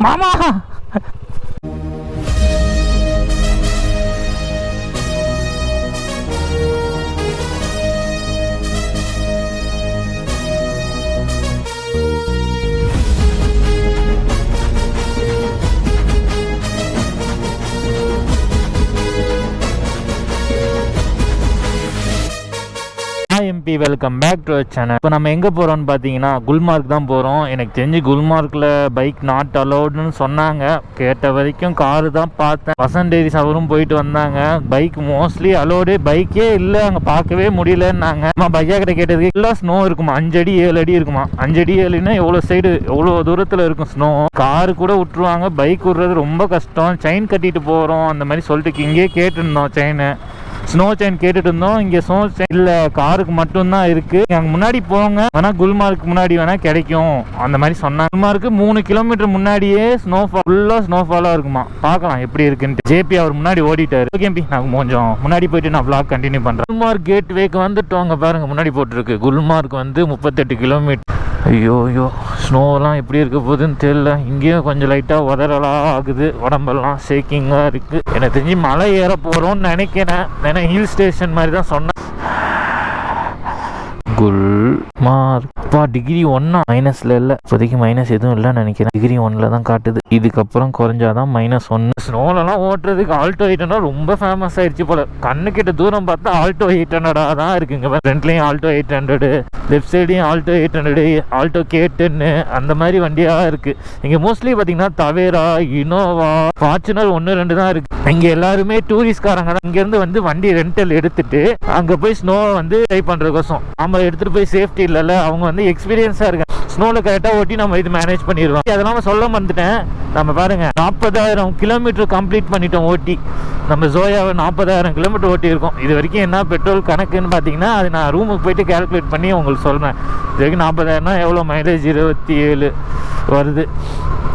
மாமா எம்பி welcome back to channel இப்போ நம்ம எங்கே போகிறோம்னு பார்த்தீங்கன்னா குல்மார்க் தான் போகிறோம் எனக்கு தெரிஞ்சு குல்மார்க்கில் பைக் நாட் அலோடுன்னு சொன்னாங்க. கேட்ட வரைக்கும் காரு தான் பார்த்தேன். வசந்தேரிஸ் அவரும் போயிட்டு வந்தாங்க. பைக் மோஸ்ட்லி அலோடு பைக்கே இல்லை. அங்கே பார்க்கவே முடியலன்னாங்க. நம்ம பையா கிட்ட கேட்டதுக்கு இல்லை ஸ்னோ இருக்குமா? அஞ்சு அடி ஏழு அடி இருக்குமா? அஞ்சு அடி ஏழுன்னா எவ்வளோ சைடு எவ்வளோ தூரத்தில் இருக்கும் ஸ்னோ காரு கூட விட்டுருவாங்க. பைக் விட்றது ரொம்ப கஷ்டம். செயின் கட்டிட்டு போகிறோம் அந்த மாதிரி சொல்லிட்டு இங்கேயே கேட்டுருந்தோம் செயினை ஸ்னோ செயின் கேட்டுட்டு இருந்தோம் இங்கே ஸ்னோ செயின் இல்லை காருக்கு மட்டும்தான் இருக்குது அங்க முன்னாடி போங்க. வேணால் குல்மார்க்கு முன்னாடி வேணால் கிடைக்கும். அந்த மாதிரி சொன்னாங்க. குல்மார்க்கு மூணு கிலோமீட்டர் முன்னாடியே ஸ்னோ ஃபுல்லாக ஸ்னோஃபாலாக இருக்குமா. பார்க்கலாம் எப்படி இருக்குன்ட்டு. ஜேபி அவர் முன்னாடி ஓடிட்டார். ஓகே பி நாங்கள் கொஞ்சம் முன்னாடி போயிட்டு நான் vlog கண்டினியூ பண்ணுறேன் குல்மார்க் கேட் வேக்கு வந்துட்டோம். அங்கே பாருங்க முன்னாடி போட்டிருக்கு. குல்மார்க் வந்து முப்பத்தெட்டு கிலோமீட்டர் ஐயோ ஐயோ. ஸ்னோலாம் எப்படி இருக்க போகுதுன்னு தெரியல. இங்கேயும் கொஞ்சம் லைட்டாக உதறலாம் ஆகுது உடம்பெல்லாம் ஷேக்கிங்காக இருக்குது எனக்கு தெரிஞ்சு மலை ஏற போகிறோம்னு நினைக்கிறேன். ஏன்னா ஹில் ஸ்டேஷன் மாதிரி தான் சொன்னேன். மார்க் அப்பா டிகிரி ஒன்னா மைனஸ்ல இல்ல. இப்போதைக்கு மைனஸ் எதுவும் இல்லைன்னு நினைக்கிறேன். டிகிரி ஒன்ல தான் காட்டுது. இதுக்கப்புறம் குறைஞ்சாதான் மைனஸ் ஒன்னு ஸ்னோலெல்லாம் ஓட்டுறதுக்கு ஆல்டோ எயிட் ஹண்ட்ரட் ரொம்ப ஃபேமஸ் ஆயிடுச்சு போல. கண்ணு கிட்ட தூரம் பார்த்தா ஆல்டோ எயிட் ஹண்ட்ரடா தான் இருக்குங்க ஃப்ரண்ட்லயும் Alto eight hundred left சைடையும் Alto eight hundred Alto K டென்னு அந்த மாதிரி வண்டியா இருக்கு. இங்க மோஸ்ட்லி பாத்தீங்கன்னா தவேரா இனோவா ஃபார்ச்சுனர் ஒன்று ரெண்டு தான் இருக்கு. இங்க எல்லாருமே டூரிஸ்ட்காரங்க தான். இங்க இருந்து வந்து வண்டி ரெண்டல் எடுத்துட்டு அங்க போய் ஸ்னோவை வந்து ட்ரை பண்றதுக்கோசம். நம்ம எடுத்துட்டு போய் சேஃப்டி இல்லைல்ல அவங்க வந்து எக்ஸ்பீரியன்ஸாக இருக்காங்க. ஸ்னோவில் கரெக்டாக ஓட்டி நம்ம இது மேனேஜ் பண்ணிடுவோம் அதெல்லாம் சொல்ல மறந்துட்டேன். நம்ம பாருங்கள் நாற்பதாயிரம் கிலோமீட்டர் கம்ப்ளீட் பண்ணிட்டோம் ஓட்டி. நம்ம ஜோயாவை நாற்பதாயிரம் கிலோமீட்டர் ஓட்டியிருக்கோம். இது வரைக்கும் என்ன பெட்ரோல் கணக்குன்னு பார்த்தீங்கன்னா அது நான் ரூமுக்கு போயிட்டு கேல்குலேட் பண்ணி உங்களுக்கு சொல்கிறேன் இது வரைக்கும் நாற்பதாயிரம்னா எவ்வளோ மைலேஜ் இருபத்தி ஏழு வருது.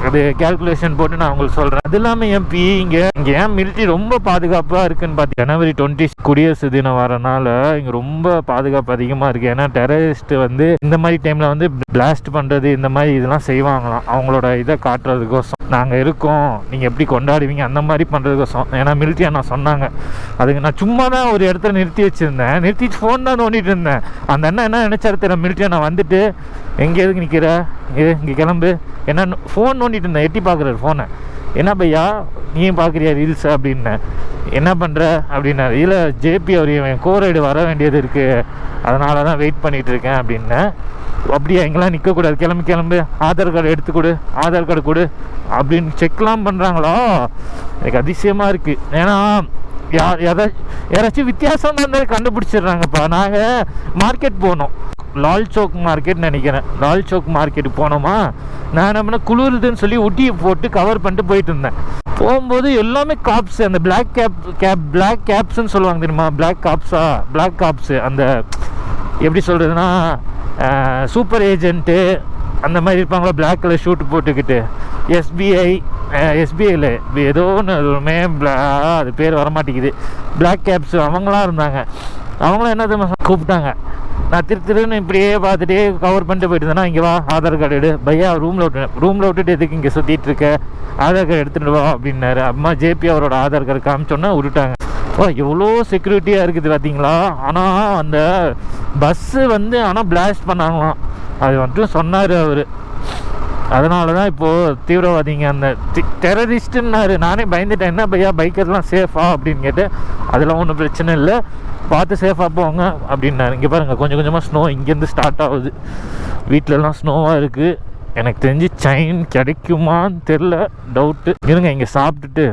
அது கேல்குலேஷன் போட்டு நான் உங்களுக்கு சொல்கிறேன் அது இல்லாமல் எம்பி இங்கே இங்கே ஏன் மிலிட்ரி ரொம்ப பாதுகாப்பாக இருக்குன்னு பார்த்து ஜனவரி டுவெண்ட்டி குடியரசு தினம் வரனால இங்கே ரொம்ப பாதுகாப்பு அதிகமாக இருக்குது ஏன்னா டெரரிஸ்ட் வந்து இந்த மாதிரி டைமில் வந்து பிளாஸ்ட் பண்ணுறது இந்த மாதிரி இதெல்லாம் செய்வாங்களாம். அவங்களோட இதை காட்டுறதுக்கோசம். நாங்கள் இருக்கோம். நீங்கள் எப்படி கொண்டாடுவீங்க? அந்த மாதிரி பண்ணுறதுக்கோசம் ஏன்னா மிலிட்ரி நான் சொன்னாங்க. அதுக்கு நான் சும்மா தான் ஒரு இடத்துல நிறுத்தி வச்சுருந்தேன். நிறுத்திட்டு ஃபோன் தான் நோண்டிட்டு இருந்தேன். அந்த அண்ணன் என்ன நினச்சாரு தெரியல மிலிட்ரி நான் வந்துட்டு எங்கே எதுக்கு நிற்கிற ஏ இங்கே கிளம்பு. என்ன ஃபோன் நோண்டிட்டு இருந்தேன் எட்டி பார்க்குறாரு ஃபோனை என்ன பையா? நீயும் பார்க்குறியா ரீல்ஸ் அப்படின்னேன் என்ன பண்ணுற அப்படின்னாரு. இல்லை ஜேபி அவர் என் கோரைடு வர வேண்டியது இருக்குது அதனால தான் வெயிட் பண்ணிகிட்டு இருக்கேன் அப்படின்னேன் அப்படியா? எங்கெல்லாம் நிற்கக்கூடாது கிளம்பி கிளம்பு. ஆதார் கார்டு எடுத்து கொடு ஆதார் கார்டு கொடு. அப்படின்னு செக்லாம் பண்ணுறாங்களா எனக்கு அதிசயமாக இருக்குது ஏன்னா யார் யாராச்சும் யாராச்சும் வித்தியாசம் இருந்தால் கண்டுபிடிச்சிடுறாங்கப்பா. நாங்கள் மார்க்கெட் போனோம். லால் சோக் மார்க்கெட் நினைக்கிறேன். லால் சோக் மார்க்கெட் போனோமா? நான் என்ன குளிருதுன்னு சொல்லி உட்டியை போட்டு கவர் பண்ணிட்டு போயிட்டு இருந்தேன். போகும்போது எல்லாமே காப்ஸ் அந்த பிளாக் கேப் கேப் பிளாக் கேப்ஸ்ன்னு சொல்லுவாங்க தெரியுமா? பிளாக் காப்ஸா பிளாக் காப்ஸு அந்த எப்படி சொல்கிறதுனா சூப்பர் ஏஜென்ட்டு அந்த மாதிரி இருப்பாங்களா? Black கலர் ஷூட் போட்டுக்கிட்டு. எஸ்பிஐ எஸ்பிஐயில் ஏதோ ஒன்று மே அது பேர் வரமாட்டேங்குது. பிளாக் கேப்ஸ் அவங்களாம் இருந்தாங்க. அவங்களும் என்ன தெரியுமா கூப்பிட்டாங்க. நான் திரு திருன்னு இப்படியே பார்த்துட்டே கவர் பண்ணிட்டு போயிட்டு இருந்தேன்னா இங்கே வா ஆதார் கார்டு எடு. பையா ரூமில் விட்டு ரூமில் விட்டுட்டு எதுக்கு இங்கே சுற்றிட்டு இருக்க? ஆதார் கார்டு எடுத்துகிட்டு வா அப்படின்னாரு. அம்மா ஜேபி அவரோட ஆதார் கார்டு காமிச்சோன்னா விட்டுட்டாங்க ஓ எவ்வளோ செக்யூரிட்டியாக இருக்குது பார்த்தீங்களா ஆனால் அந்த பஸ்ஸு வந்து ஆனால் பிளாஸ்ட் பண்ணாங்களாம். அது மட்டும் சொன்னார் அவர். அதனால தான் இப்போது தீவிரவாதிங்க அந்த டெரரிஸ்ட்டுன்னாரு நானே பயந்துட்டேன். என்ன பையா பைக்கர்லாம் சேஃபா அப்படின்னு கேட்டு அதெல்லாம் ஒன்றும் பிரச்சனை இல்லை. பார்த்து சேஃபாக போங்க அப்படின்னாரு இங்கே பாருங்கள் கொஞ்சம் கொஞ்சமாக ஸ்னோ இங்கேருந்து ஸ்டார்ட் ஆகுது வீட்டிலலாம் ஸ்னோவாக இருக்குது எனக்கு தெரிஞ்சு செயின் கிடைக்குமான்னு தெரில டவுட்டு இருங்க இங்கே சாப்பிட்டுட்டு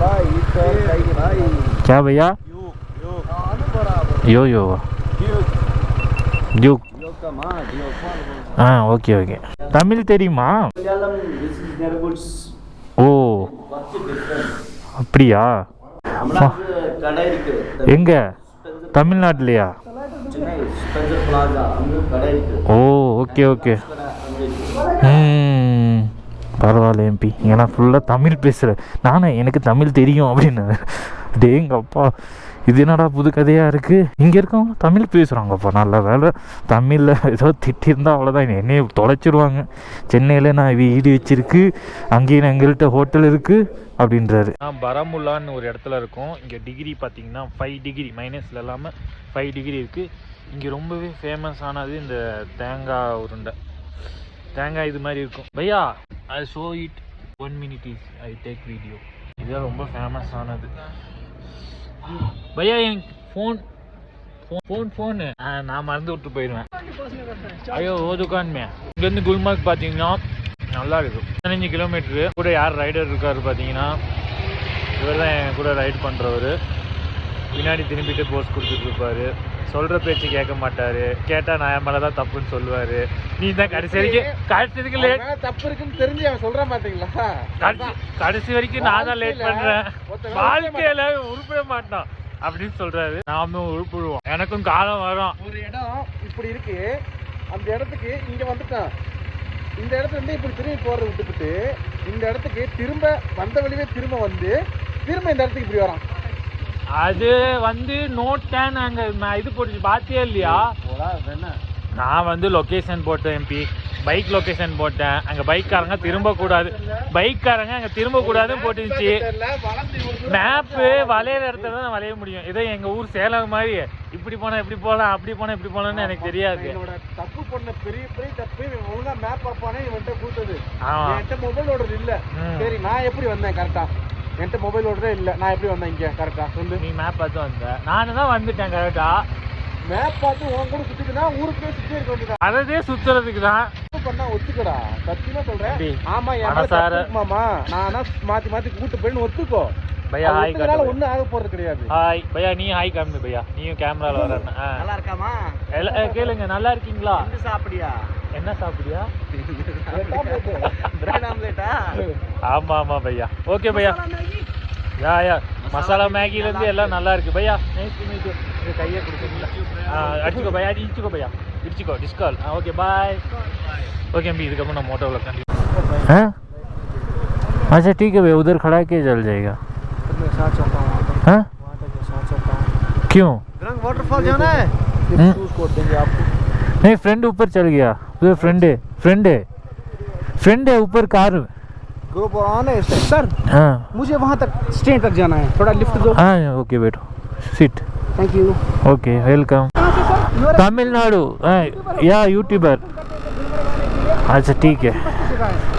भाई इधर भाई भाई கே பையா यू यू आने पर आप யோ யோவா यू டியூக் यू का मां यू कौन ஆ ஓகே ஓகே தமிழ் தெரியுமா Malayalam this is their goods O what's the difference அப்படியா நம்மளுக்கு கடை இருக்கு எங்க தமிழ்நாட்டிலையா? ஓ ஓகே ஓகே. ம். பரவாயில்ல எம்பி ஏன்னா ஃபுல்லாக தமிழ் பேசுகிற நானே எனக்கு தமிழ் தெரியும் அப்படின்னு. டேங்க அப்பா இது என்னடா புது கதையாக இருக்குது இங்கே இருக்கவங்க தமிழ் பேசுகிறாங்கப்பா நல்ல வேலை தமிழில் ஏதோ திட்டியிருந்தா அவ்வளோதான் என்னைய தொலைச்சிருவாங்க. சென்னையில் நான் வீடு வச்சுருக்கு. அங்கேயும் எங்கள்கிட்ட ஹோட்டல் இருக்குது அப்படின்றாரு. நான் பரமுல்லான்னு ஒரு இடத்துல இருக்கோம். இங்கே டிகிரி பார்த்தீங்கன்னா ஃபைவ் டிகிரி மைனஸில் இல்லாமல் ஃபைவ் டிகிரி இருக்குது இங்கே ரொம்பவே ஃபேமஸ் ஆனது இந்த தேங்காய் உருண்டை. தேங்காய் இது மாதிரி இருக்கும். பையா I show it one minute is I take video இதுதான் ரொம்ப ஃபேமஸ் ஆனது. பையா என் ஃபோன் ஃபோன் ஃபோனு நான் மறந்து விட்டு போயிடுவேன். ஐயோ ஓ துக்கான்மே இங்கேருந்து குல்மார்க் பார்த்தீங்கன்னா நல்லா இருக்கும் பதினஞ்சு கிலோமீட்ரு கூட யார் ரைடர் இருக்காரு பார்த்தீங்கன்னா இவர் தான் என் கூட ரைட் பண்ணுறவர் பின்னாடி திரும்பிட்டு போஸ் கொடுத்துட்டு இருப்பாரு சொல்கிற பேச்சு கேட்க மாட்டார். கேட்டால் நான் மேலே தான் தப்புன்னு சொல்லுவார். நீ தான் கடைசி வரைக்கும் கடைசி வரைக்கும் லேட் தப்பு இருக்குன்னு தெரிஞ்சு அவன் சொல்றான் பாத்தீங்களா? கடைசி கடைசி வரைக்கும் நான் தான் லேட் பண்றேன். ஒருத்தன் வாழ்க்கையில உருப்பிட மாட்டான் அப்படின்னு சொல்றாரு. நாம உருப்பிடுவோம். எனக்கும் காலம் வரும். ஒரு இடம் இப்படி இருக்கு. அந்த இடத்துக்கு இங்க வந்துட்டான். இந்த இடத்துல இருந்து இப்படி திரும்பி போறதை விட்டுக்கிட்டு இந்த இடத்துக்கு திரும்ப வந்த வழியே திரும்ப வந்து திரும்ப இந்த இடத்துக்கு இப்படி வரான். அது வந்து நோட் டேன் அங்க இது போட்டு பாத்தியே இல்லையா? நான் வந்து லொகேஷன் போட்டேன் எம்பி பைக் லொகேஷன் போட்டேன். அங்க பைக்காரங்க திரும்ப கூடாது பைக்காரங்க அங்க திரும்ப கூடாதுன்னு போட்டுருந்துச்சு மேப்பு வளையிற இடத்துல தான் வளைய முடியும். இதே எங்க ஊர் சேலம் மாதிரி. இப்படி போனா இப்படி போகலாம் அப்படி போனா இப்படி போகலாம்னு எனக்கு தெரியாது. தப்பு பண்ண பெரிய பெரிய தப்பு. இவன் ஒழுங்கா மேப் பார்ப்பானே இவன்கிட்ட கொடுத்தது என்கிட்ட மொபைல் ஓடுறது இல்ல. சரி நான் எப்படி வந்தேன்? கரெக்டா என்கிட்ட மொபைல் ஓடுறதே இல்ல. நான் எப்படி வந்தேன் இங்க? கரெக்டா சொல்லு. நீ மேப் பார்த்து வந்த. நானு தான் வந்துட்டேன் கரெக்டா மேப் பார்த்து உன் கூட சுத்திக்கினா ஊருக்கே சுத்தி இருக்க வேண்டியதான் அதே சுத்துறதுக்கு தான் பண்ணா ஒத்துக்கடா. சத்தியமா சொல்றேன். ஆமா தப்பு இருக்குமாமா நானா மாத்தி மாத்தி கூட்டு போயின்னு ஒத்துக்கோ. பையா ஹாய் காட்டு ஒண்ணும் ஆக போறது கிடையாது. ஹாய் பையா நீ ஹாய் காமி பையா. நீயும் கேமரால வர நல்லா இருக்காமா கேளுங்க நல்லா இருக்கீங்களா? சாப்பிடியா? என்ன சாப்பிடுறியா கேட்டா போகுது. பிரெட் ஆம்லேட்டா ஆமா ஆமா பையா. ஓகே பையா. யா யா. மசாலா மேகில இருந்து எல்லாம் நல்லா இருக்கு. பையா நைஸ் மீட் கையை கொடுக்குறீங்களா அடிச்சுக்கோ பையா. இடிச்சுக்கோ பையா. இடிச்சுக்கோ டிஸ்கால் ஓகே பாய் ओके अभी இதுக்கப்புறம் நான் மோட்டோ व्लॉग हैं अच्छा ठीक है भैया उधर खड़ा के चल जाएगा मैं साथ चलता हूँ हाँ वहाँ तक मैं साथ चलता हूँ क्यों रंग वाटरफॉल जाना है हम्म। शूज कोड देंगे आपको नहीं फ्रेंड ऊपर चल गया उधर फ्रेंड है फ्रेंड है फ्रेंड है ऊपर कार ग्रुप ऑन है सर हाँ मुझे वहाँ तक स्टैंड तक जाना है थोड़ा लिफ्ट दो हाँ ओके बैठो sit thank you okay welcome Tamil Nadu हाँ, या यूट्यूबर अच्छा ठीक है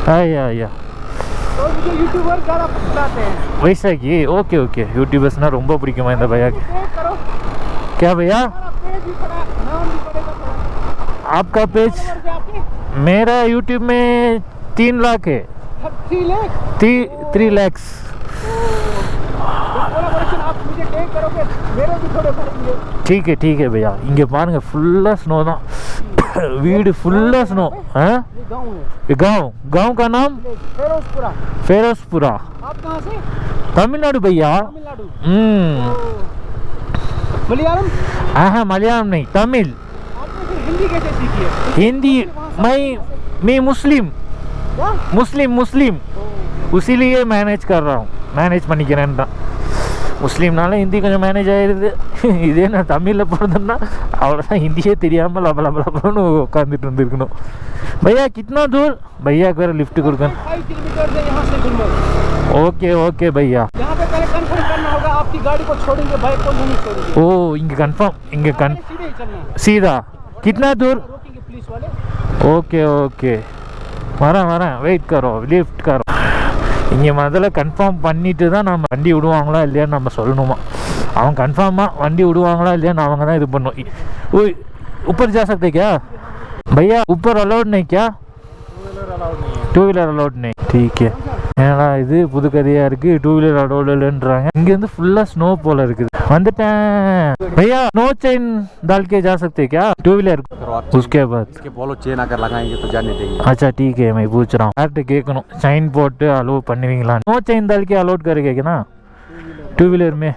हाँ या या तो मुझे यूट्यूबर ज़्यादा बुलाते हैं वैसा कि ओके ओके யூடியூபர்ஸ்னால் ரொம்ப பிடிக்குமா இந்த பையாக்கு करो क्या भैया हमारा पेज भी पड़ा नाम भी पड़ेगा थोड़ा आपका पेज नंबर आपके मेरा यूट्यूब में तीन लाख है थ्री लेख थ्री थ्री लैक्स करोगे मेरे भी थोड़े भरेंगे ठीक है ठीक है भैया இங்கே பாருங்க ஃபுல்லாக ஸ்னோ தான் வீடு ஃபுல்லாக ஸ்னோ ஆ ये गाँव है ये गांव गांव का नाम विलेज, फिरोजपुरा फेरोजपुरा आप कहाँ से तमिलनाडु भैया तमिलनाडु हम्म ओ, मलयालम हाँ मलयालम नहीं तमिल आपने फिर हिंदी कैसे सीखी है हिंदी मैं मैं मुस्लिम क्या मुस्लिम मुस्लिम उसीलिए मैनेज कर रहा हूँ மேனேஜ் பண்ணிக்கிறேன் தான் முஸ்லீம்னால ஹிந்தி கொஞ்சம் மேனேஜ் ஆகிடுது இதே நான் தமிழில் பிறந்தேன்னா அவ்வளோதான் ஹிந்தியே தெரியாமல் லப லப உட்காந்துட்டு இருந்துருக்கணும். பையா கிட்னா தூர்? பையாக்கு வேறு லிஃப்ட் கொடுக்கணும். ஓகே ஓகே பையா. ஓ இங்கே கன்ஃபார்ம் இங்கே கன் சீதா கிட்னா தூர் ஓகே ஓகே வரேன் வரேன் வெயிட் கரோ லிஃப்ட் கரோ இங்கே முதல்ல கன்ஃபார்ம் பண்ணிவிட்டு தான் நம்ம வண்டி விடுவாங்களா இல்லையான்னு நம்ம சொல்லணுமா? அவன் கன்ஃபார்மாக வண்டி விடுவாங்களா இல்லையான்னு அவங்க தான் இது பண்ணுவோம் ஓய் உப்பர் ஜா சக்திக்கா பையா உப்பர் அலௌட் நைக்கா டூ வீலர் அலௌட் नहीं ठीक है ஏன்னா இது புது கதையாக இருக்குது டூ வீலர் அலௌட் இல்லைன்றாங்க இங்கேருந்து ஃபுல்லாக ஸ்னோ போல் இருக்குது வந்துட்டேன் भैया नो चेन डाल के जा सकते क्या टू व्हीलर उसके बाद इसके बोलो चेन अगर लगाएंगे तो जाने देंगे अच्छा ठीक है मैं पूछ रहा हूँ யார்கிட்ட கேட்கணும் சைன் போட்டு அலோவ் பண்ணுவீங்களா நோ செயின் தால் के अलाउड करेगा क्या ना टू व्हीलर में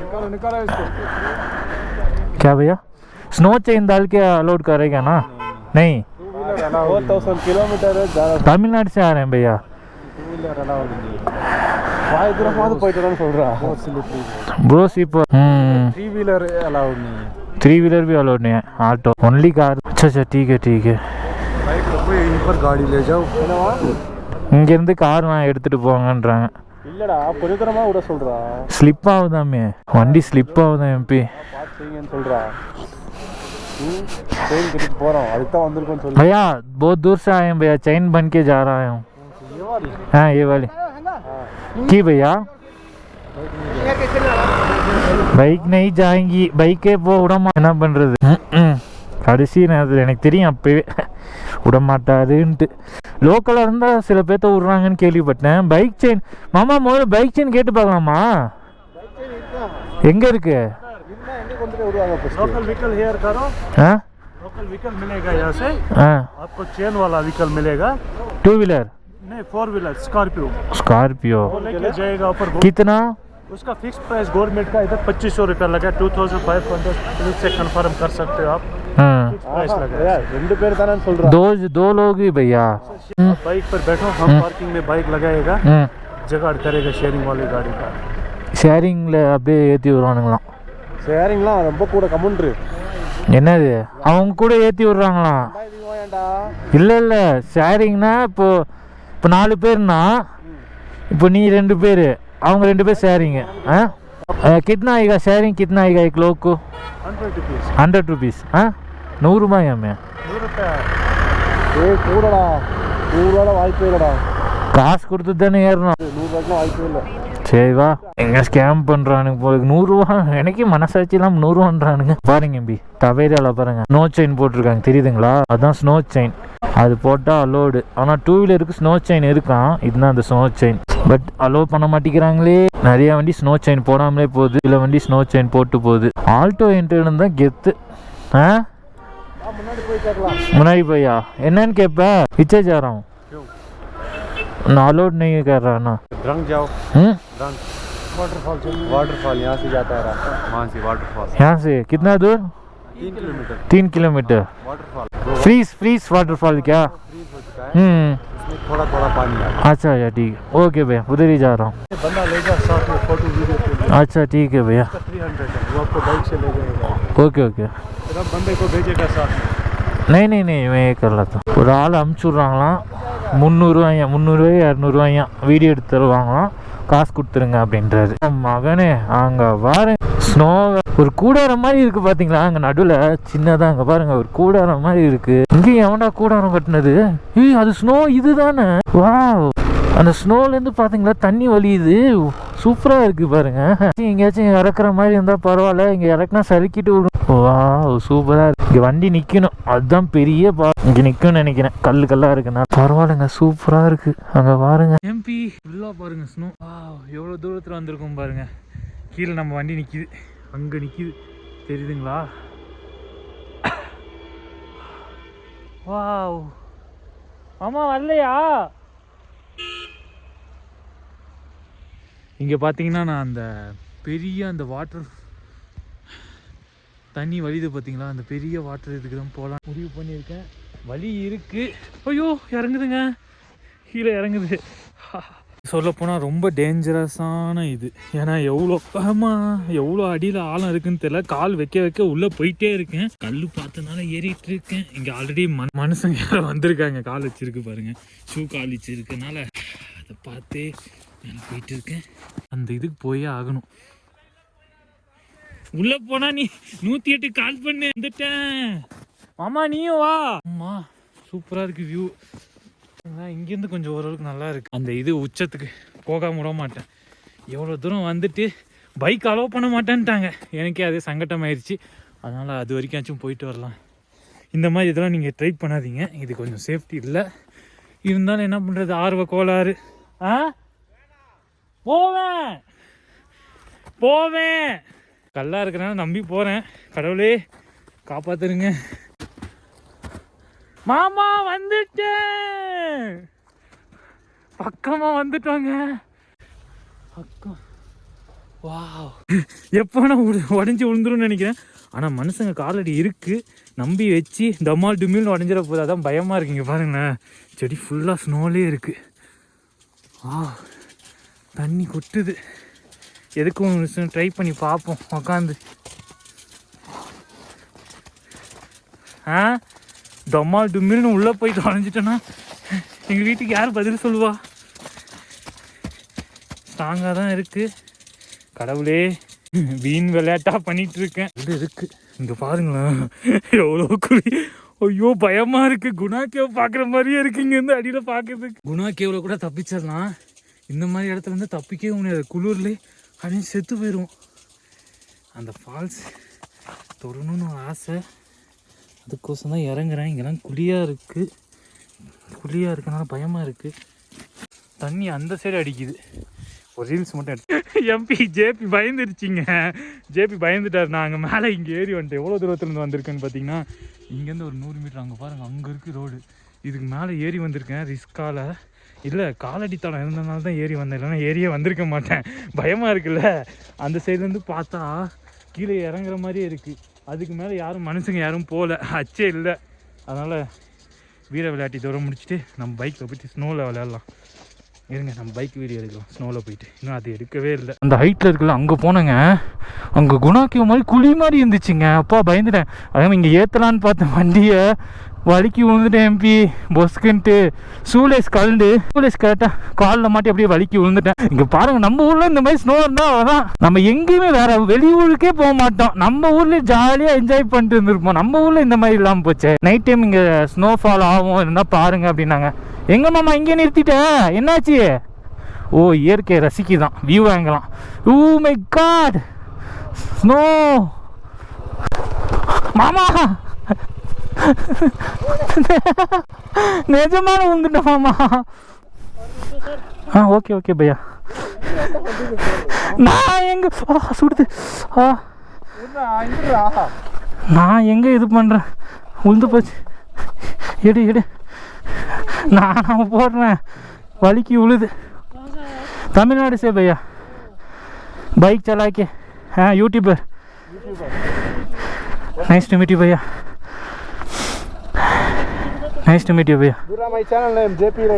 निकालो निकालो इसको क्या भैया स्नो चेन डाल के अलाउड करेगा ना नहीं फोर थाउजेंड किलोमीटर है ज़्यादा तमिलनाडु से आ रहे हैं भैया टू व्हीलर अलाउड नहीं பாய் தூரமாவது போயிட்டு வரேன்னு சொல்றா ब्रो सीपर हम्म थ्री व्हीलर अलाउड नहीं है थ्री व्हीलर भी अलाउड नहीं है ऑटो ओनली कार अच्छा अच्छा ठीक है ठीक है बाइक तो कोई यहीं पर गाड़ी ले जाओ என்னவா இங்கேருந்து கார் நான் எடுத்துகிட்டு போங்கன்றாங்க இல்லடா கொஞ்ச தூரமா விட சொல்றா ஸ்லிப் ஆகுதாமே வண்டி ஸ்லிப் ஆகுதான் எம்பி பார்த்து செய்யுங்கன்னு சொல்றா ம் ட்ரெயின் கட்டிட்டு போறோம் அதுக்கு தான் வந்திருக்கோம்னு சொல்லி भैया बहुत दूर से आए हैं भैया चैन बन के जा रहा हूँ हाँ ये वाली की भैया பைக் நெய் ஜாங்கி பைக்கே போ விடமா என்ன பண்ணுறது கடைசி நேரத்தில் எனக்கு தெரியும் அப்போவே விடமாட்டாருன்ட்டு லோக்கலாக இருந்தால் சில பேர்த்த விட்றாங்கன்னு கேள்விப்பட்டேன் பைக் செயின் மாமா முதல்ல பைக் செயின் கேட்டு பார்க்கலாமா எங்கே இருக்கு लोकल व्हीकल हेयर करो ஆ लोकल व्हीकल मिलेगा यहाँ से ஆ आपको चेन वाला व्हीकल मिलेगा टू व्हीलर नहीं फोर व्हीलर स्कॉर्पियो स्कॉर्पियो वो लेके जाएगा ऊपर वो- कितना उसका फिक्स प्राइस गवर्नमेंट का इधर पच्चीस सौ रुपया लगा two thousand five hundred police से कंफर्म कर सकते हो आप हाँ फिक्स प्राइस लगा ஏய், ரெண்டு பேர் தானே சொல்றா दो दो लोग ही भैया आप बाइक पर बैठो हम पार्किंग में बाइक लगाएगा ம் जगाड़ करेगा शेयरिंग वाली गाड़ी का ஷேரிங்கில் அப்படியே ஏற்றி விடுவானுங்களாம் சரிங்களா ரொம்ப கூட கம்முன்று என்னது? அவங்க கூட ஏற்றி விட்றாங்களாம் இல்லை இல்லை. ஷேரிங்னா இப்போ இப்போ நாலு பேர்னா இப்போ நீ ரெண்டு பேர் அவங்க ரெண்டு பேர் ஷேரிங்க ஆ? கிட்னா ஆயிகா ஷேரிங் கிட்னா ஆயிகா எக் ஹண்ட்ரட் ருபீஸ் ஆ? நூறுரூபாயாமே ஏய் கூடடா. நூறுரூவால வாய்ப்பே இல்லைடா. காசு கொடுத்து தானே ஏறணும் நூறுரூவாய்க்கு வாய்ப்பே இல்லை. சரிவா எங்க ஸ்கேம் பண்றானுங்க போலுக்கு நூறுரூவா எனக்கே மனசாட்சி இல்லாம நூறுரூவான்றானுங்க பாருங்க எம்பி. டவேரியால பாருங்க. ஸ்னோ செயின் போட்டிருக்காங்க. தெரியுதுங்களா? அதான் ஸ்னோ செயின் அது போட்டால் அலோடு ஆனால் டூ வீலருக்கு ஸ்னோ செயின் இருக்கான். இதுதான் அந்த ஸ்னோ செயின் பட் அலோவ் பண்ண மாட்டேங்கிறாங்களே. நிறைய வண்டி ஸ்னோ செயின் போடாமலே போகுது. இல்லை வண்டி ஸ்னோ செயின் போட்டு போகுது. ஆல்டோ என்ட்ரன் தான் கெத்து. ஆ? முன்னாடி போய் முன்னாடி போயா? என்னன்னு கேட்ப இச்சே ஜாரம் நான் அலோட் नहीं कर रहा ना रंग जाओ हम्म रंग वाटरफॉल वाटरफॉल यहाँ से जाता है रास्ता वहाँ से वाटरफॉल यहाँ से कितना दूर तीन किलोमीटर तीन kilometre waterfall freeze freeze waterfall क्या फ्रीज हो चुका है हम्म उसमें थोड़ा थोड़ा पानी आ रहा अच्छा अच्छा ठीक है ओके भैया उधर ही जा रहा हूँ बंदा लेगा साथ में फोटो वीडियो के लिए अच्छा ठीक है भैया थ्री हंड्रेड है वो आपको बाइक से ले जाएगा ओके ओके फिर आप बंदे को भेजेगा साथ में नहीं नहीं नहीं मैं ये कर लेता हूँ ஒரு ஆள் அமுச்சு விட்றாங்களாம் முந்நூறுவாயா முந்நூறுவாயா இரநூறுவாயா வீடியோ எடுத்து தருவாங்களாம் காசு கொடுத்துருங்க அப்படின்றாரு. மகனே அங்கே வாரு ஸ்னோ ஒரு கூடாரம் மாதிரி இருக்கு பாத்தீங்களா? அங்கே நடுவில் சின்னதாக அங்கே பாருங்க ஒரு கூடாரம் மாதிரி இருக்கு. இங்கேயும் எவன்டா கூடாரம் கட்டினது? ஏய் அது ஸ்னோ இதுதானே? வா அந்த ஸ்னோலேருந்து பார்த்தீங்களா தண்ணி வலியுது சூப்பராக இருக்குது பாருங்க. எங்கேயாச்சும் இறக்குற மாதிரி இருந்தால் பரவாயில்ல இங்கே இறக்குனா சறுக்கிட்டு விடும். வா சூப்பராக இருக்குது இங்கே வண்டி நிற்கணும் அதுதான் பெரிய பா இங்கே நிற்கும்னு நினைக்கிறேன். கல் கல்லாக இருக்குண்ணா பரவாயில்லைங்க சூப்பராக இருக்குது அங்கே பாருங்க எம்பி ஃபுல்லாக பாருங்கள் ஸ்னோ எவ்வளோ தூரத்தில் வந்திருக்கும் பாருங்க. கீழே நம்ம வண்டி நிற்கிது அங்கே நிற்கிது தெரியுதுங்களா? வாவ் ஆமாம் வரலையா? இங்கே பார்த்தீங்கன்னா நான் அந்த பெரிய அந்த வாட்டர் தண்ணி வலிது பார்த்தீங்களா அந்த பெரிய வாட்டர் இதுக்கு தான் போகலாம். முடிவு பண்ணியிருக்கேன். வலி இருக்குது ஐயோ இறங்குதுங்க. கீழே இறங்குது. சொல்லப்போனால் ரொம்ப டேஞ்சரஸான இது. ஏன்னா எவ்வளோ ஆமாம் எவ்வளோ அடியில் ஆழம் இருக்குன்னு தெரியல. கால் வைக்க வைக்க உள்ளே போயிட்டே இருக்கேன். கல் பார்த்தனால ஏறிட்டு இருக்கேன். இங்கே ஆல்ரெடி மனு மனுஷங்க யாரும் வந்திருக்காங்க. கால் வச்சிருக்கு பாருங்க. ஷூ கால் வச்சிருக்கனால அதை பார்த்து மேலே போயிட்டு இருக்கேன் அந்த இதுக்கு போயே ஆகணும். உள்ள போனா நீ நூத்தி எட்டு கால் பண்ணு வந்துட்டேன். மாமா நீயும் வா. அம்மா சூப்பரா இருக்கு வியூ இங்கேருந்து கொஞ்சம் ஓரளவுக்கு நல்லா இருக்கு. அந்த இது உச்சத்துக்கு போகாம விட மாட்டேன். எவ்வளோ தூரம் வந்துட்டு பைக் அலோவ் பண்ண மாட்டேன்ட்டாங்க. எனக்கே அதே சங்கட்டம் ஆயிடுச்சு அதனால் அது வரைக்காச்சும் போயிட்டு வரலாம். இந்த மாதிரி இதெல்லாம் நீங்கள் ட்ரை பண்ணாதீங்க. இது கொஞ்சம் சேஃப்டி இல்லை. இருந்தாலும் என்ன பண்ணுறது ஆர்வ கோளாறு. ஆ? போவேன். போவேன். கல்லா இருக்கிறனால நம்பி போகிறேன் கடவுளே காப்பாத்துருங்க. மாமா வந்துட்டேன். பக்கமா வந்துட்டோங்க. பக்கம். வா எப்போ உடஞ்சி விழுந்துரும்னு நினைக்கிறேன். ஆனால் மனுஷங்க காலடி இருக்கு. நம்பி வச்சு டமால் டுமில்னு உடஞ்சிட போது அதான் பயமாக இருக்குங்க பாருங்களேன். செடி ஃபுல்லாக ஸ்னோலே இருக்கு. ஆ. தண்ணி கொட்டுது. எதுக்கும் ட்ரை பண்ணி பார்ப்போம் உக்காந்து. ஆ? டொம்மால் டும்மில்னு உள்ளே போய் தொலைஞ்சிட்டோன்னா எங்கள் வீட்டுக்கு யார் பதில் சொல்லுவா? ஸ்ட்ராங்காக தான் இருக்குது கடவுளே வீண் விளையாட்டாக பண்ணிகிட்ருக்கேன் இது இருக்குது இங்கே பாருங்களேன். எவ்வளோ குறி ஐயோ பயமாக இருக்குது குணா கேவ் பார்க்குற மாதிரியே இருக்கு. இங்கேருந்து அடியில் பார்க்கறதுக்கு குணா கேவில் கூட தப்பிச்சிடலாம். இந்த மாதிரி இடத்துல இருந்து தப்பிக்கவே முடியாது. குளிர்லே அப்படின்னு செத்து போயிடும் அந்த ஃபால்ஸ் தொடணும்னு ஒரு ஆசை. அதுக்கோசம் தான் இறங்குறேன். இங்கெல்லாம் குழியாக இருக்குது குழியாக இருக்கனால பயமாக இருக்குது தண்ணி அந்த சைடு அடிக்குது. ஒரு ரீல்ஸ் மட்டும் எடுத்து எம்பி ஜேபி பயந்துருச்சிங்க. ஜேபி பயந்துட்டார். நான் அங்கே மேலே இங்கே ஏறி வந்துட்டேன். எவ்வளோ தூரத்துலேருந்து வந்திருக்கேன்னு பார்த்தீங்கன்னா இங்கேருந்து ஒரு நூறு மீட்டர் அங்கே பாருங்கள் அங்கே இருக்குது ரோடு இதுக்கு மேலே ஏறி வந்திருக்கேன். ரிஸ்கால இல்லை காலடி தடம் இருந்தனால தான் ஏறி வந்தேன். இல்லைன்னா ஏறியே வந்திருக்க மாட்டேன். பயமாக இருக்குல்ல. அந்த சைட்லேருந்து பார்த்தா கீழே இறங்குற மாதிரியே இருக்குது அதுக்கு மேலே யாரும் மனுஷங்க யாரும் போகல அச்சே இல்லை. அதனால் வீர விளையாட்டி தூரம் முடிச்சுட்டு நம்ம பைக்கில் போயிட்டு ஸ்னோவில் விளையாடலாம். இருங்க நம்ம பைக் வீடியோ எடுக்கலாம். ஸ்னோவில் போயிட்டு. இன்னும் அது எடுக்கவே இல்லை. அந்த ஹைட்டில் இருக்குல்ல அங்கே போனேங்க. அங்கே குணாக்கிய மாதிரி குழி மாதிரி இருந்துச்சுங்க. அப்பா பயந்துட்டேன். அதே இங்கே ஏற்றலான்னு பார்த்தேன் வண்டியை வலிக்கு விழுந்துட்டேன் எம்பி பொஸ்குன்ட்டு சூலேஸ் கலந்து சூலேஸ் கரெக்டாக காலில் மாட்டி அப்படியே வலிக்கு விழுந்துட்டேன் இங்கே பாருங்க நம்ம ஊரில் இந்த மாதிரி ஸ்னோ இருந்தால் அவ்வளோதான் நம்ம எங்கேயுமே வேற வெளியூருக்கே போக மாட்டோம். நம்ம ஊரில் ஜாலியாக என்ஜாய் பண்ணிட்டு இருந்திருப்போம். நம்ம ஊரில் இந்த மாதிரி இல்லாமல் போச்சு. நைட் டைம் இங்கே ஸ்னோ ஃபால் ஆகும். இருந்தால் பாருங்க அப்படின்னாங்க. எங்க மாமா இங்கே நிறுத்திட்டேன் என்னாச்சு? ஓ இயற்கை ரசிக்குதான். வியூ வாங்கலாம். ஊ மை காட் ஸ்னோ மாமா! நிஜமான உந்துட்டோமாமா ஆ ஓகே ஓகே பையா. நான் எங்க சுடுது. ஆ. நான் எங்கே இது பண்ணுறேன் உளுந்து போச்சு. எடு எடு. நான் போடுறேன். வலிக்கு உழுது. தமிழ்நாடு சே பையா. பைக் சலாக்கி ஆ YouTuber nice to meet you Bhaiya. Nice to meet you பையா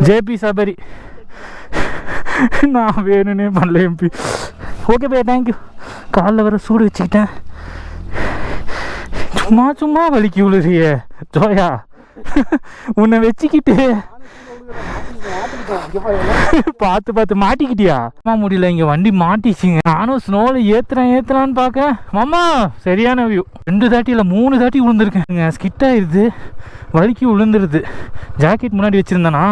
ஜேபி சபரி நான் வேணும்னே பண்ணல எம்பி ஓகே பையா தேங்க்யூ காலில் வர சூடு வச்சுக்கிட்டேன் சும்மா சும்மா வலிக்கு விழுறியே ஜோயா உன்னை வச்சுக்கிட்டு பார்த்து பார்த்து மாட்டிக்கிட்டியா? அம்மா முடியல இங்க வண்டி மாட்டிச்சுங்க. நானும் ஸ்னோல ஏத்துறேன் ஏத்துறான்னு பார்க்கறேன் மாமா சரியான வியூ ரெண்டு தாட்டி இல்லை மூணு தாட்டி விழுந்திருக்கேன் ஸ்கிட் ஆயிருது. வலிக்கு விழுந்துருது ஜாக்கெட் முன்னாடி வச்சிருந்தேனா?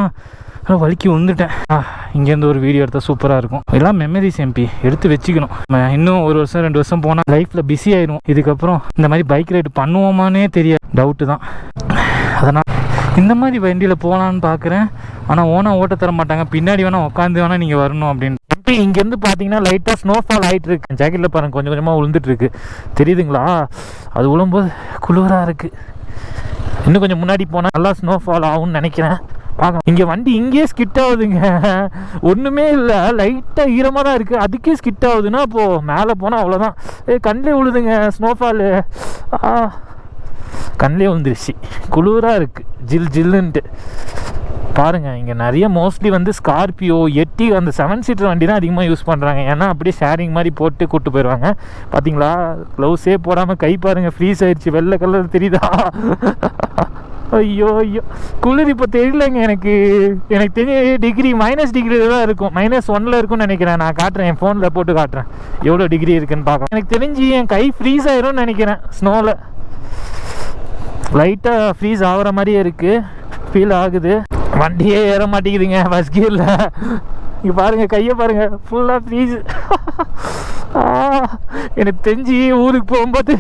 ஆனால் வலிக்கு வந்துட்டேன் ஆ, இங்கேருந்து ஒரு வீடியோ எடுத்தால் சூப்பராக இருக்கும். எல்லாம் மெமரிஸ் எம்பி எடுத்து வச்சுக்கணும். நம்ம இன்னும் ஒரு வருஷம் ரெண்டு வருஷம் போனால் லைஃப்பில் பிஸி ஆயிடும் இதுக்கப்புறம் இந்த மாதிரி பைக் ரைடு பண்ணுவோமானே தெரியாது. டவுட்டு தான். அதனால் இந்த மாதிரி வண்டியில் போகலான்னு பார்க்குறேன் ஆனால் ஓனாக ஓட்ட தர மாட்டாங்க. பின்னாடி வேணால் உட்காந்து வேணால் நீங்கள் வரணும் அப்படின்னு. இப்போ இங்கேருந்து பார்த்தீங்கன்னா லைட்டாக ஸ்னோஃபால் ஆகிட்டு இருக்கு ஜாக்கெட்டில் பாருங்க கொஞ்சம் கொஞ்சமாக விழுந்துட்டுருக்கு தெரியுதுங்களா? அது விழும்போது குளிராக இருக்குது இன்னும் கொஞ்சம் முன்னாடி போனால் நல்லா ஸ்னோஃபால் ஆகும்னு நினைக்கிறேன். பார்க்கலாம். இங்கே வண்டி இங்கேயே ஸ்கிட் ஆகுதுங்க. ஒன்றுமே இல்லை. லைட்டாக ஈரமாக தான் இருக்குது அதுக்கே ஸ்கிட் ஆகுதுன்னா அப்போது மேலே போனால் அவ்வளோதான் ஏ கண்ணிலே விழுதுங்க ஸ்னோஃபாலு ஆ. கண்ணிலே வந்துருச்சு குளிராக இருக்குது ஜில் ஜில்லுன்ட்டு. பாருங்க இங்கே நிறைய மோஸ்ட்லி வந்து ஸ்கார்பியோ எட்டி அந்த செவன் சீட்டர் வண்டி தான் அதிகமாக யூஸ் பண்ணுறாங்க ஏன்னா அப்படியே ஷேரிங் மாதிரி போட்டு கூப்பிட்டு போயிடுவாங்க பார்த்தீங்களா க்ளவுஸே போடாமல் கை பாருங்க ஃப்ரீஸ் ஆயிடுச்சு. வெள்ளை கலர் தெரியுதா? ஐயோ ஐயோ. குளிர் இப்போ தெரியலங்க எனக்கு. எனக்கு தெரிய டிகிரி மைனஸ் டிகிரி தான் இருக்கும். மைனஸ் ஒன்ல இருக்கும்னு நினைக்கிறேன். நான் காட்டுறேன். என் ஃபோனில் போட்டு காட்டுறேன். எவ்வளோ டிகிரி இருக்குன்னு பார்க்கலாம். எனக்கு தெரிஞ்சு என் கை ஃப்ரீஸ் ஆயிரும்னு நினைக்கிறேன். ஸ்னோவில் லைட்டாக ஃப்ரீஸ் ஆகிற மாதிரியே இருக்குது ஃபீல் ஆகுது. வண்டியே ஏற மாட்டேங்குதுங்க ஃபஸ்ட் கியரில் இங்கே பாருங்கள் கையை பாருங்கள் ஃபுல்லாக ஃப்ரீஸ் எனக்கு தெரிஞ்சு ஊருக்கு போகும்போது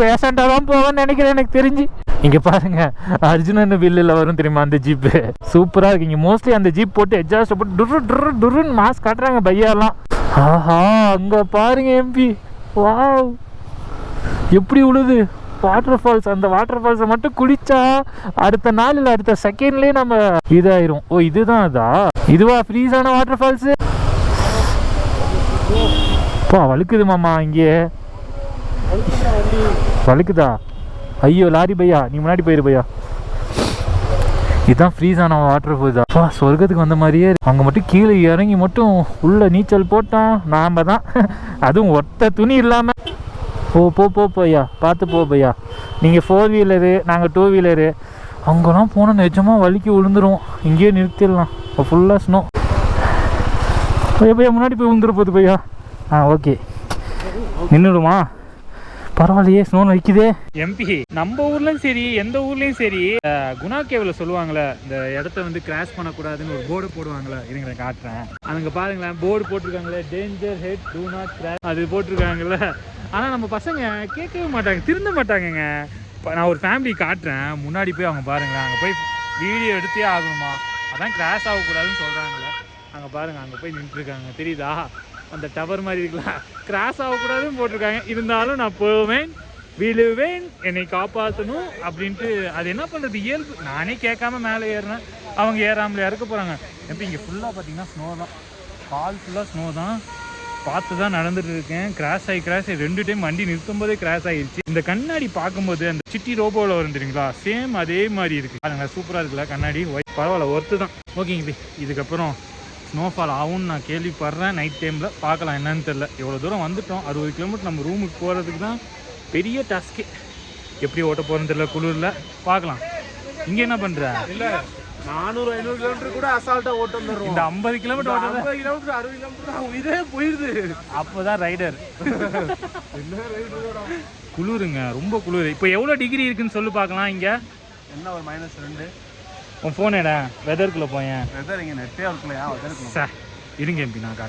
பேஷண்ட்டாக தான் போவேன்னு நினைக்கிறேன் எனக்கு தெரிஞ்சு. இங்கே பாருங்க அர்ஜுனன் வில்லில் வரும் தெரியுமா அந்த ஜீப்பு சூப்பராக இருக்குங்க மோஸ்ட்லி அந்த ஜீப் போட்டு எட்ஜாஸ்ட் போட்டு டுரு டுரு டுருன்னு மாஸ்க் காட்டுறாங்க பையாலாம் ஆஹா அங்கே பாருங்க எம்பி வாவ் எப்படி உழுது? வாட்டர் ஃபால்ஸ் அந்த வாட்டர் ஃபால்ஸை மட்டும் குளிச்சா அடுத்த நாள் இல்லை அடுத்த செகண்ட்லேயே நம்ம இதாயிரும். ஓ இதுதான் அதா? இதுவா? ஃப்ரீஸான வாட்டர் ஃபால்ஸு பா வழுக்குது மாமா இங்கே. வழுக்குதா? ஐயோ லாரி பையா நீ முன்னாடி போயிரு பையா. இதுதான் ஃப்ரீஸ் ஆன வாட்டர் ஃபால்ஸ் அப்பா சொர்க்கத்துக்கு வந்த மாதிரியே அங்கே மட்டும் கீழே இறங்கி மட்டும் உள்ள நீச்சல் போட்டோம் நாம தான். அதுவும் ஒத்த துணி இல்லாமல் ஓ போ போ போய்யா பார்த்து போ பையா. நீங்கள் ஃபோர் வீலரு நாங்கள் டூ வீலரு அங்கெல்லாம் போனால் நிஜமாக வலிக்கு விழுந்துடும் இங்கேயே நிறுத்திடலாம். இப்போ ஃபுல்லாக ஸ்னோ பையா பையா முன்னாடி போய் விழுந்துரு போகுது பையா. ஆ ஓகே நின்றுடுமா பரவாயில்லையே ஸ்னோ வைக்குதே எம்பி நம்ம ஊர்லயும் சரி எந்த ஊர்லயும் சரி குணா கேவ்ல சொல்லுவாங்கல்ல இந்த இடத்த வந்து கிராஸ் பண்ணக்கூடாதுன்னு ஒரு போர்டு போடுவாங்கல்ல இருங்க காட்டுறேன். அதுங்க பாருங்களேன் board போட்டிருக்காங்களே danger head do not cross அது போட்டிருக்காங்கல்ல ஆனால் நம்ம பசங்க கேட்கவே மாட்டாங்க திருந்த மாட்டாங்கங்க. நான் ஒரு ஃபேமிலி காட்டுறேன் முன்னாடி போய் அவங்க பாருங்களேன் அங்கே போய் வீடியோ எடுத்தே ஆகணுமா? அதான் கிராஷ் ஆகக்கூடாதுன்னு சொல்கிறாங்களே அங்கே பாருங்கள் அங்கே போய் நின்றுருக்காங்க. தெரியுதா? அந்த டவர் மாதிரி இருக்கலாம் கிராஸ் ஆகக்கூடாதுன்னு போட்டிருக்காங்க. இருந்தாலும் நான் போவேன் விழுவேன் என்னை காப்பாற்றணும் அப்படின்ட்டு. அது என்ன பண்ணுறது இயல்பு. நானே கேட்காம மேலே ஏறினேன் அவங்க ஏறாமலே இறக்க போகிறாங்க எப்படி இங்கே ஃபுல்லாக பார்த்தீங்கன்னா ஸ்னோ தான். கால் ஃபுல்லாக ஸ்னோ தான். பார்த்து தான் நடந்துட்டு இருக்கேன். கிராஸ் ஆகி கிராஸ் ஆகி ரெண்டு டைம் வண்டி நிறுத்தும் போதே கிராஸ் ஆகிருச்சு. இந்த கண்ணாடி பார்க்கும்போது அந்த சிட்டி ரோபோவில் வரும் தெரியுங்களா? சேம் அதே மாதிரி இருக்குது அதுங்க சூப்பராக இருக்குல்ல கண்ணாடி? ஒயிட் பரவாயில்ல ஒர்த்து தான். ஓகேங்க பி இதுக்கப்புறம் ஸ்னோஃபால் ஆகும்னு நான் கேள்விப்படுறேன். நைட் டைமில் பார்க்கலாம் என்னன்னு தெரில எவ்வளோ தூரம் வந்துட்டோம்? அறுபது கிலோமீட்டர் நம்ம ரூமுக்கு போகிறதுக்கு தான் பெரிய டாஸ்க்கு எப்படி ஓட்ட போகிறேன்னு தெரில குளிரில். பார்க்கலாம். இங்கே என்ன பண்ணுற இல்லை. நானூறு ஐநூறு கிலோமீட்டர் கூட அசால்ட்டா ஓட்டு வந்துடுறோம் இந்த ஐம்பது கிலோமீட்டர் ஐம்பது கிலோமீட்டர் அறுபது கிலோமீட்டர் உயிரே போயிருது. அப்போ தான் ரைடர் குளிருங்க ரொம்ப குளிர். இப்போ எவ்வளோ டிகிரி இருக்குன்னு சொல்லி பார்க்கலாம் இங்கே. என்ன ஒரு மைனஸ் ரெண்டு? உன் ஃபோன் எடா வெதருக்குள்ளே போயேன். வெதர் இங்க நெட்டே இருக்கலையா? வெதர் சார் இருங்க எம்பி நான்